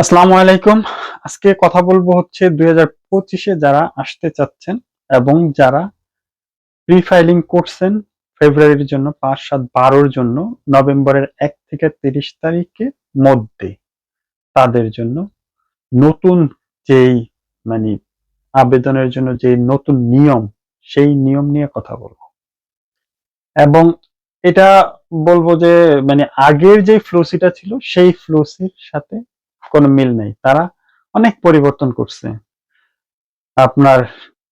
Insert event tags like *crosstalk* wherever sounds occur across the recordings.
আসসালামু আলাইকুম। আজকে কথা বলব হচ্ছে দুই পঁচিশে যারা আসতে চাচ্ছেন এবং যারা প্রি ফাইলিং করছেন ফেব্রুয়ারির জন্য, পাঁচ সাত বারোর জন্য, নভেম্বরের এক থেকে তিরিশ তারিখের মধ্যে তাদের জন্য নতুন যেই মানে আবেদনের জন্য যে নতুন নিয়ম, সেই নিয়ম নিয়ে কথা বলব। এবং এটা বলব যে মানে আগের যে ফ্লোসিটা ছিল, সেই ফ্লোসির সাথে কোনো মিল নেই। তারা অনেক পরিবর্তন করছে। আপনার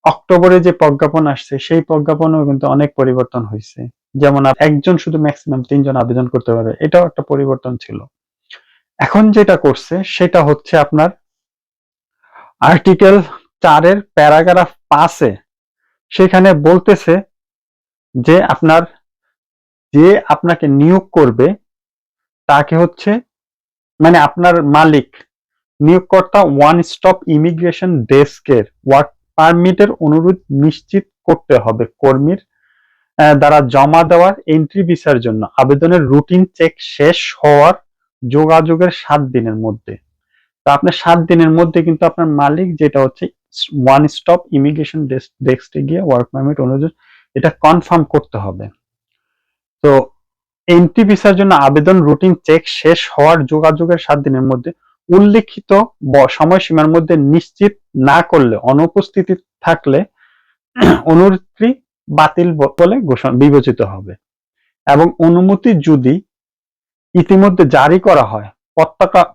অক্টোবরে যে প্রজ্ঞাপন আসছে, সেই প্রজ্ঞাপনেও কিন্তু অনেক পরিবর্তন হয়েছে। যেমন একজন শুধু ম্যাক্সিমাম তিনজন আবেদন করতে পারে এটাও একটা পরিবর্তন ছিল। এখন যেটা করছে, সেটা হচ্ছে আপনার আর্টিকেল চারের প্যারাগ্রাফ পাঁচে, সেখানে বলতেছে যে আপনার, যে আপনাকে নিয়োগ করবে, তাকে হচ্ছে মানে আপনার মালিক, নিয়োগকর্তা ওয়ান স্টপ ইমিগ্রেশন ডেস্কের ওয়ার্ক পারমিটের অনুরোধ নিশ্চিত করতে হবে কর্মীর দ্বারা জমা দেওয়ার এন্ট্রি ভিসার জন্য। আবেদনের রুটিন চেক শেষ হওয়ার যোগাযোগের সাত দিনের মধ্যে। তো আপনার সাত দিনের মধ্যে কিন্তু আপনার মালিক যেটা হচ্ছে ওয়ান স্টপ ইমিগ্রেশন ডেস্ক ডেস্কে গিয়ে ওয়ার্ক পারমিট অনুযায়ী এটা কনফার্ম করতে হবে। তো এন্ট্রি ভিসার জন্য আবেদন রুটিন চেক শেষ হওয়ার যোগাযোগের সাত দিনের মধ্যে উল্লেখিত সময়সীমার মধ্যে নিশ্চিত না করলে, অনুপস্থিতি থাকলে *clears throat* অনুরোধটি বাতিল বলে বিবেচিত হবে। এবং অনুমতি যদি ইতিমধ্যে জারি করা হয়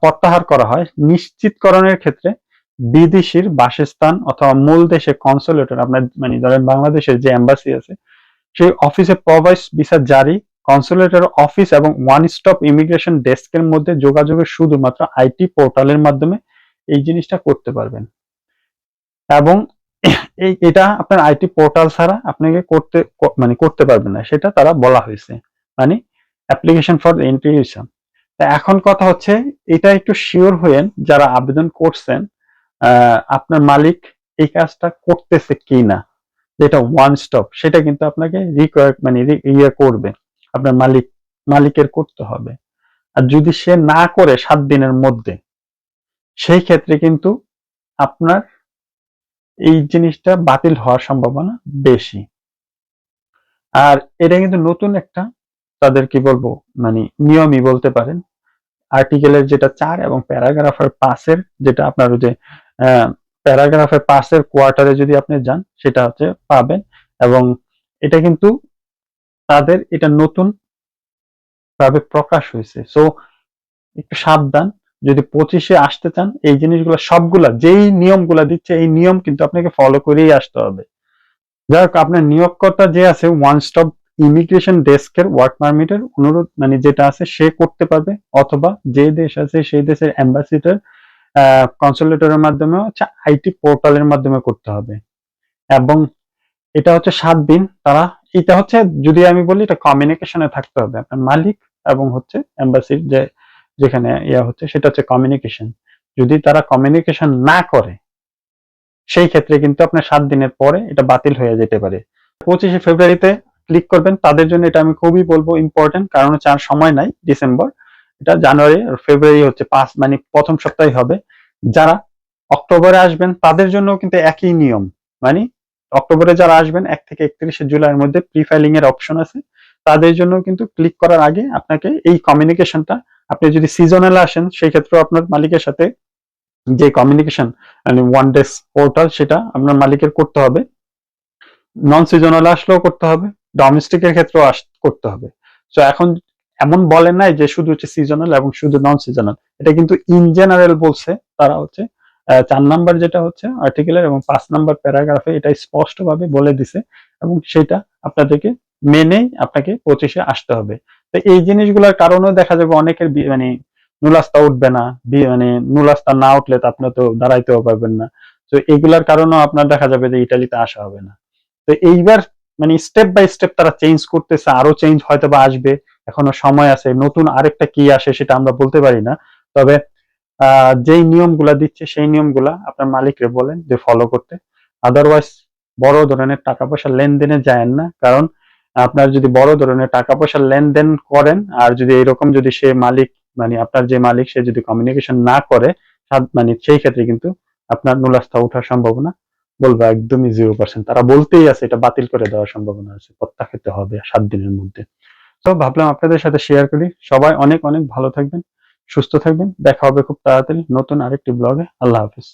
প্রত্যাহার করা হয়, নিশ্চিতকরণের ক্ষেত্রে বিদেশির বাসস্থান অথবা মূল দেশে কনসুলেটর আপনার মানে ধরেন বাংলাদেশের যে এম্বাসি আছে, সেই অফিসে প্রবাস ভিসা জারি কনসুলেটর অফিস এবং ওয়ান স্টপ ইমিগ্রেশন ডেস্কের মধ্যে যোগাযোগের শুধুমাত্র আইটি পোর্টালের মাধ্যমে এই জিনিসটা করতে পারবেন। এবং এই, এটা আপনার আইটি পোর্টাল ছাড়া আপনাকে করতে মানে করতে পারবেন না, সেটা তারা বলা হয়েছে। মানে অ্যাপ্লিকেশন ফর ভিসা তা এখন কথা হচ্ছে, এটা একটু শিওর হয়েন, যারা আবেদন করছেন আপনার মালিক এই কাজটা করতেছে কি না যেটা ওয়ান স্টপ সেটা কিন্তু আপনাকে রিকোয়ার মানে ইয়ে করবে। আপনার মালিক, মালিকের করতে হবে। আর যদি সে না করে সাত দিনের মধ্যে, সেই ক্ষেত্রে কিন্তু আপনার এই জিনিসটা বাতিল হওয়ার সম্ভাবনা বেশি। আর এটা কিন্তু নতুন একটা, তাদের কি বলব মানে নিয়মই বলতে পারেন। আর্টিকেলের যেটা চার এবং প্যারাগ্রাফের পাশের যেটা আপনার যে প্যারাগ্রাফের পাশের কোয়ার্টারে যদি আপনি যান, সেটা হচ্ছে পাবেন। এবং এটা কিন্তু তাদের এটা নতুন ভাবে প্রকাশ হয়েছে। সো একটু সাবধান, যদি পঁচিশে আসতে চান, এই জিনিসগুলো সবগুলা, যেই নিয়মগুলা দিচ্ছে, এই নিয়ম কিন্তু আপনাকে ফলো করেই আসতে হবে। যাই হোক, আপনার নিয়োগকর্তা যে আছে ওয়ান স্টপ ইমিগ্রেশন ডেস্কের ওয়ার্ক পারমিটের অনুরোধ মানে যেটা আছে, সে করতে পারবে, অথবা যে দেশ আছে, সেই দেশের অ্যাম্বাসিডার কনসুলেটরের মাধ্যমে, হচ্ছে আইটি পোর্টালের মাধ্যমে করতে হবে। এবং এটা হচ্ছে সাত দিন তারা এটা হচ্ছে যদি আমি বলি এটা কমিউনিকেশনে থাকতে হবে। আপনার মালিক এবং হচ্ছে এম্বাসির যে, যেখানে ইয়া হচ্ছে, সেটা হচ্ছে কমিউনিকেশন যদি তারা কমিউনিকেশন না করে, সেই ক্ষেত্রে কিন্তু আপনার সাত দিনের পরে এটা বাতিল হয়ে যেতে পারে। পঁচিশে ফেব্রুয়ারিতে ক্লিক করবেন, তাদের জন্য এটা আমি খুবই বলব ইম্পর্টেন্ট কারণ হচ্ছে আর সময় নাই ডিসেম্বর। এটা জানুয়ারি ফেব্রুয়ারি হচ্ছে পাঁচ মানে প্রথম সপ্তাহে হবে। যারা অক্টোবরে আসবেন, তাদের জন্য কিন্তু একই নিয়ম মানে অক্টোবরে যারা আসবেন, এক থেকে একত্রিশে জুলাইয়ের মধ্যে প্রি ফাইলিং এর অপশন আছে। তাদের জন্য কিন্তু ক্লিক করার আগে আপনাকে এই কমিউনিকেশনটা আপনি যদি সিজনাল আসেন, সেই ক্ষেত্রে আপনার মালিকের সাথে যে কমিউনিকেশন মানে ওয়ান ডেস পোর্টাল সেটা আপনার মালিকের করতে হবে। নন সিজনাল আসলেও করতে হবে ডোমেস্টিকের ক্ষেত্রেও আস, করতে হবে। তো এখন এমন বলে নাই যে শুধু হচ্ছে সিজনাল এবং শুধু নন সিজনাল এটা কিন্তু ইন জেনারেল বলছে, তারা হচ্ছে চার নাম্বার যেটা হচ্ছে আর্টিকেলের এবং পাঁচ নাম্বার প্যারাগ্রাফে এটা স্পষ্টভাবে বলে দিছে এবং সেটা আপনাদেরকে মেনেই আপনাকে পঁচিশে আসতে হবে। তো এই জিনিসগুলোর কারণেও দেখা যাবে অনেকের মানে নুলাস্তা উঠবে না মানে নুলাস্তা না উঠলে তো আপনি তো দাঁড়াইতেও পারবেন না। তো এইগুলার কারণেও আপনার দেখা যাবে যে ইটালিতে আসা হবে না। তো এইবার মানে স্টেপ বাই স্টেপ তারা চেঞ্জ করতেছে, আরও চেঞ্জ হয়তো বা আসবে, এখনও সময় আছে, নতুন আরেকটা কি আসে সেটা আমরা বলতে পারি না। তবে যেই নিয়মগুলা দিচ্ছে, সেই নিয়মগুলা আপনার মালিককে বলেন যে ফলো করতে। আদারওয়াইজ বড় ধরনের টাকা পয়সা লেনদেনে যায় না। কারণ আপনার যদি বড় ধরনের টাকা পয়সা লেনদেন করেন, আর যদি এরকম যদি সে মালিক মানে আপনার যে মালিক, সে যদি কমিউনিকেশন না করে মানে সেই ক্ষেত্রে কিন্তু আপনার নুলাস্থা ওঠার সম্ভাবনা বলব একদমই জিরো পার্সেন্ট তারা বলতেই আছে, এটা বাতিল করে দেওয়ার সম্ভাবনা আছে, প্রত্যাখ্যাত হবে সাত দিনের মধ্যে। তো ভাবলাম আপনাদের সাথে শেয়ার করি। সবাই অনেক অনেক ভালো থাকবেন। সুস্থ থাকবেন। দেখা হবে খুব তাড়াতাড়ি নতুন আরেকটি ব্লগে। আল্লাহ হাফিজ।